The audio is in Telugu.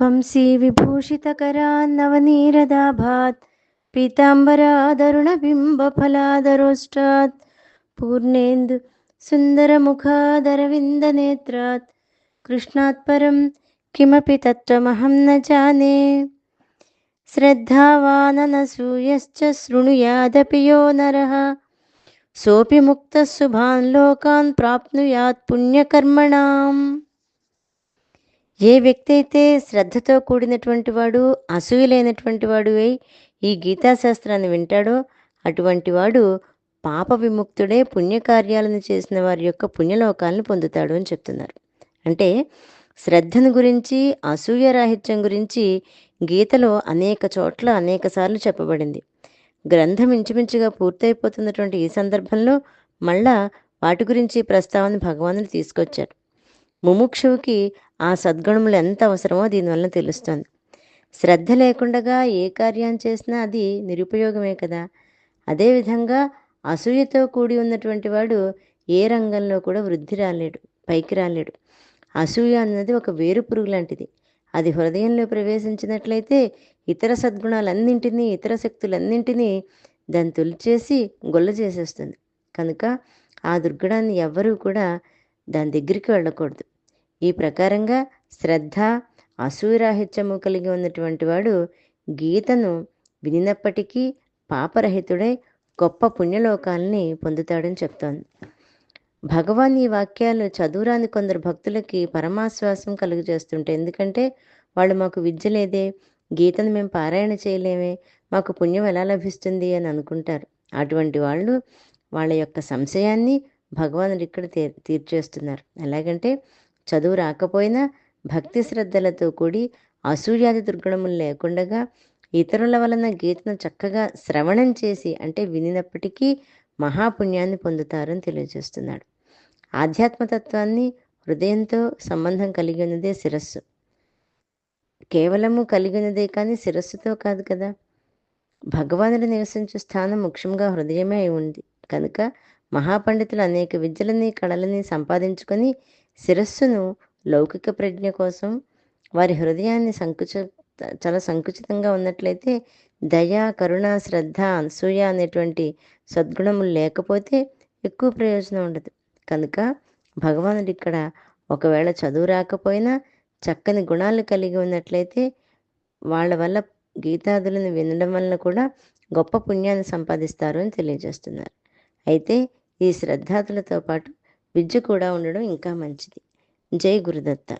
వంశీ విభూషితకరాన్నవనీరదాభాత్ పీతాంబరాదరుణబింబఫలాదరోష్టాత్ పూర్ణేందు సుందరముఖాదరవిन्दనేత్రాత్ కృష్ణాత్ పరం కిమపి తత్వమహం న జానే శ్రద్ధావాననసూయశ్చ శృణుయాదపి యో నరः సోపి ముక్తः శుభాన్ లోకాన్ ప్రాప్నుయాత్ పుణ్యకర్మణాం ఏ వ్యక్తి అయితే శ్రద్ధతో కూడినటువంటి వాడు అసూయలైనటువంటి వాడు అయి ఈ గీతాశాస్త్రాన్ని వింటాడో అటువంటి వాడు పాప విముక్తుడే పుణ్యకార్యాలను చేసిన వారి యొక్క పుణ్యలోకాలను పొందుతాడు అని చెప్తున్నారు. అంటే శ్రద్ధను గురించి అసూయ రాహిత్యం గురించి గీతలో అనేక చోట్ల అనేక సార్లు చెప్పబడింది. గ్రంథం ఇంచుమించుగా పూర్తయిపోతున్నటువంటి ఈ సందర్భంలో మళ్ళా వాటి గురించి ప్రస్తావన భగవానుడు తీసుకొచ్చారు. ముముక్షువుకి ఆ సద్గుణములు ఎంత అవసరమో దీనివల్ల తెలుస్తుంది. శ్రద్ధ లేకుండా ఏ కార్యం చేసినా అది నిరుపయోగమే కదా. అదేవిధంగా అసూయతో కూడి ఉన్నటువంటి వాడు ఏ రంగంలో కూడా వృద్ధి రాలేడు పైకి రాలేడు. అసూయ అన్నది ఒక వేరు పురుగు లాంటిది. అది హృదయంలో ప్రవేశించినట్లయితే ఇతర సద్గుణాలన్నింటినీ ఇతర శక్తులన్నింటినీ దాన్ని తొలిచేసి గొల్ల చేసేస్తుంది. కనుక ఆ దుర్గుణాన్ని ఎవ్వరూ కూడా దాని దగ్గరికి వెళ్ళకూడదు. ఈ ప్రకారంగా శ్రద్ధ అసూరాహిత్యము కలిగి ఉన్నటువంటి వాడు గీతను వినినప్పటికీ పాపరహితుడై గొప్ప పుణ్యలోకాల్ని పొందుతాడని చెప్తోంది. భగవాన్ ఈ వాక్యాలు చదువురాని కొందరు భక్తులకి పరమాశ్వాసం కలుగజేస్తుంటే ఎందుకంటే వాళ్ళు మాకు విద్య లేదే గీతను మేము పారాయణ చేయలేమే మాకు పుణ్యం ఎలా లభిస్తుంది అని అనుకుంటారు. అటువంటి వాళ్ళు వాళ్ళ యొక్క సంశయాన్ని భగవానుడు ఇక్కడ తీర్ తీర్చేస్తున్నారు. ఎలాగంటే చదువు రాకపోయినా భక్తి శ్రద్ధలతో కూడి అసూయాది దుర్గుణములు లేకుండగా ఇతరుల వలన గీతను చక్కగా శ్రవణం చేసి అంటే వినినప్పటికీ మహాపుణ్యాన్ని పొందుతారని తెలియజేస్తున్నాడు. ఆధ్యాత్మతత్వాన్ని హృదయంతో సంబంధం కలిగి ఉన్నదే శిరస్సు. కేవలము కలిగి ఉన్నదే కానీ శిరస్సుతో కాదు కదా. భగవానుడు నివసించే స్థానం ముఖ్యంగా హృదయమే అయి ఉంది. కనుక మహాపండితులు అనేక విద్యలని కళలని సంపాదించుకొని శిరస్సును లౌకిక ప్రజ్ఞ కోసం వారి హృదయాన్ని సంకుచ చాలా సంకుచితంగా ఉన్నట్లయితే దయ కరుణ శ్రద్ధ అనసూయ అనేటువంటి సద్గుణములు లేకపోతే ఎక్కువ ప్రయోజనం ఉండదు. కనుక భగవానుడు ఇక్కడ ఒకవేళ చదువు రాకపోయినా చక్కని గుణాలు కలిగి ఉన్నట్లయితే వాళ్ళ వల్ల గీతాదులను వినడం వల్ల కూడా గొప్ప పుణ్యాన్ని సంపాదిస్తారు అని తెలియజేస్తున్నారు. అయితే ఈ శ్రద్ధాతులతో పాటు విద్య కూడా ఉండడం ఇంకా మంచిది. జై గురుదత్త.